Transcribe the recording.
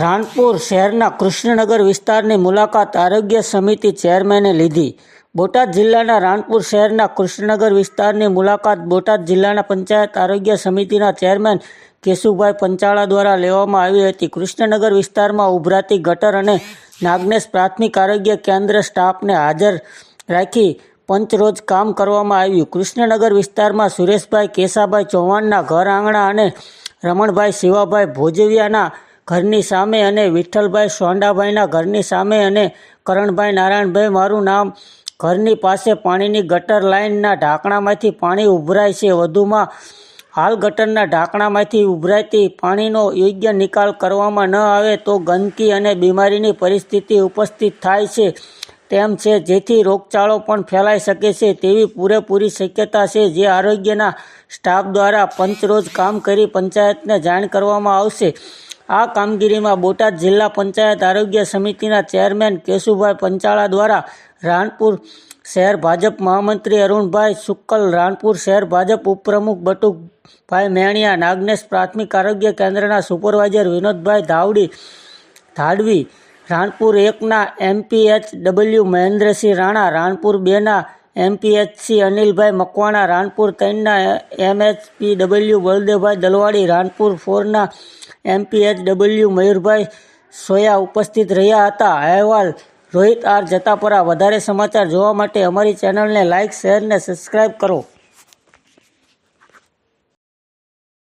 રાણપુર શહેરના કૃષ્ણનગર વિસ્તારની મુલાકાત આરોગ્ય સમિતિ ચેરમેને લીધી. બોટાદ જિલ્લાના રાણપુર શહેરના કૃષ્ણનગર વિસ્તારની મુલાકાત બોટાદ જિલ્લાના પંચાયત આરોગ્ય સમિતિના ચેરમેન કેશુભાઈ પંચાળા દ્વારા લેવામાં આવી હતી. કૃષ્ણનગર વિસ્તારમાં ઉભરાતી ગટર અને નાગનેશ પ્રાથમિક આરોગ્ય કેન્દ્ર સ્ટાફને હાજર રાખી પંચરોજ કામ કરવામાં આવ્યું. કૃષ્ણનગર વિસ્તારમાં સુરેશભાઈ કેશાભાઈ ચૌહાણના ઘર આંગણા અને રમણભાઈ શિવાભાઈ ભોજવિયાના ઘરની સામે અને વિઠ્ઠલભાઈ સોંડાભાઈના ઘરની સામે અને કરણભાઈ નારાયણભાઈ, મારું નામ ઘરની પાસે પાણીની ગટર લાઇનના ઢાંકણામાંથી પાણી ઉભરાય છે. વધુમાં હાલ ગટરના ઢાંકણામાંથી ઉભરાતી પાણીનો યોગ્ય નિકાલ કરવામાં ન આવે તો ગંદકી અને બીમારીની પરિસ્થિતિ ઉપસ્થિત થાય છે. તેમ છે, જેથી રોગચાળો પણ ફેલાઈ શકે છે તેવી પૂરેપૂરી શક્યતા છે જે આરોગ્યના સ્ટાફ દ્વારા પંચરોજ કામ કરી પંચાયતને જાણ કરવામાં આવશે. આ કામગીરીમાં બોટાદ જિલ્લા પંચાયત આરોગ્ય સમિતિના ચેરમેન કેશુભાઈ પંચાળા દ્વારા રાણપુર શહેર ભાજપ મહામંત્રી અરુણભાઈ શુક્લ રાણપુર શહેર ભાજપ ઉપપ્રમુખ બટુકભાઈ મેણિયા, નાગનેશ પ્રાથમિક આરોગ્ય કેન્દ્રના સુપરવાઇઝર વિનોદભાઈ ધાવડી, ધાડવી, રાણપુર એકના એમપીએચ ડબલ્યુ મહેન્દ્રસિંહ રાણા, રાણપુર બેના એમપીએચસી અનિલભાઈ મકવાણા, રાણપુર ત્રણના એમએચપી ડબલ્યુ બળદેવભાઈ દલવાડી, રાણપુર ફોરના એમપીએચ ડબલ્યુ મયુરભાઈ સોયા ઉપસ્થિત રહ્યા હતા. અહેવાલ, રોહિત આર જતાપરા. વધારે સમાચાર જોવા માટે અમારી ચેનલને લાઇક શેર ને સબસ્ક્રાઇબ કરો.